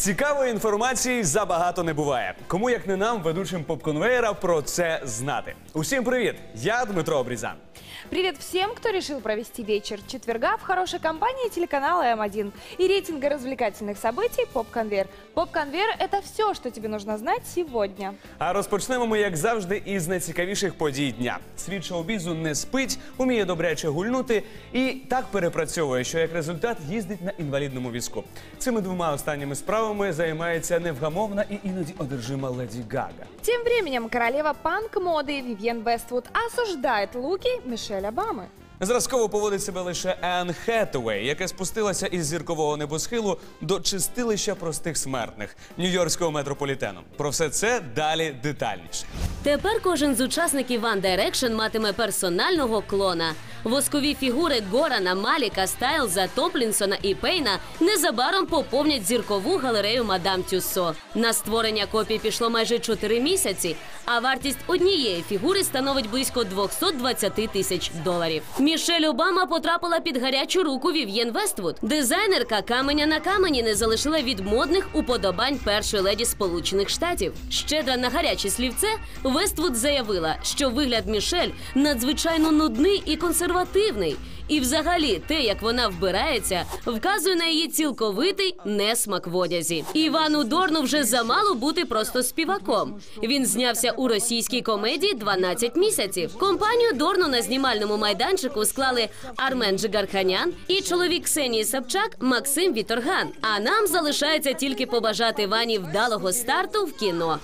Цікавої інформації забагато не буває. Кому як не нам, ведучим поп-конвейера, про це знати. Усім привіт! Я Дмитро Обрізан. Привет всем, кто решил провести вечер четверга в хорошей компании телеканала М1 и рейтинга развлекательных событий «Поп-конвейер». «Поп-конвейер» — это все, что тебе нужно знать сегодня. А розпочнемо ми, як завжди, із найцікавіших подій дня. Світ шоу-бізу не спить, уміє добряче гульнути і так перепрацьовує, що як результат їздить на інвалідному візку. Цими двома останніми справами займається невгамовна і іноді одержима Леді Гага. Тем временем королева панк-моди Вів'єн Вествуд осуждает луки Мішель Обами. Зразково поводить себе лише Енн Хетуей, яка спустилася із зіркового небосхилу до чистилища простих смертних нью-йоркського метрополітену. Про все це далі детальніше. Тепер кожен з учасників One Direction матиме персонального клона. Воскові фігури Горана, Маліка, Стайлза, Топлінсона і Пейна незабаром поповнять зіркову галерею Мадам Тюссо. На створення копій пішло майже 4 місяці, а вартість однієї фігури становить близько 220 тисяч доларів. Мішель Обама потрапила під гарячу руку Вів'єн Вествуд. Дизайнерка каменя на камені не залишила від модних уподобань першої леді Сполучених Штатів. Щедра на гарячі слівце, Вествуд заявила, що вигляд Мішель надзвичайно нудний і консервативний. І, взагалі, те, як вона вбирається, вказує на її цілковитий несмак в одязі. Івану Дорну вже замало бути просто співаком. Він знявся у російській комедії «12 місяців. Компанію Дорну на знімальному майданчику склали Армен Джигарханян і чоловік Ксенії Собчак Максим Віторган. А нам залишається тільки побажати Вані вдалого старту в кіно.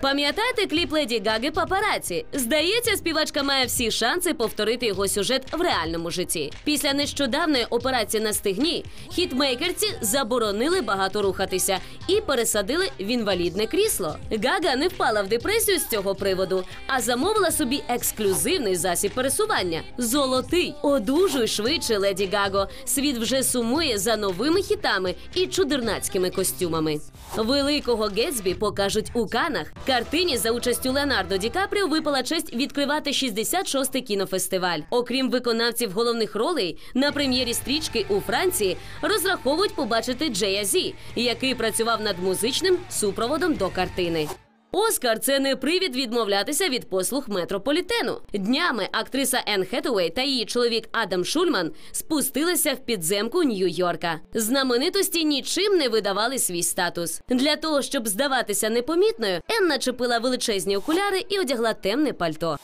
Пам'ятаєте кліп Леді Гаги Папараці? Здається, співачка має всі шанси повторити його сюжет в реальному житті. Після нещодавної операції на стегні хітмейкерці заборонили багато рухатися і пересадили в інвалідне крісло. Гага не впала в депресію з цього приводу, а замовила собі ексклюзивний засіб пересування золотий. Одужуй швидше, леді Гаго. Світ вже сумує за новими хітами і чудернацькими костюмами. Великого Гетсбі покажуть у Канах. Картині за участю Леонардо Ді Капріо випала честь відкривати 66-й кінофестиваль. Окрім виконавців головних ролей, на прем'єрі стрічки у Франції розраховують побачити Джея Зі, який працював над музичним супроводом до картини. Оскар це не привід відмовлятися від послуг метрополітену. Днями актриса Енн Хетуей та її чоловік Адам Шульман спустилися в підземку Нью-Йорка. Знаменитості нічим не видавали свій статус. Для того щоб здаватися непомітною, Енн начепила величезні окуляри і одягла темне пальто.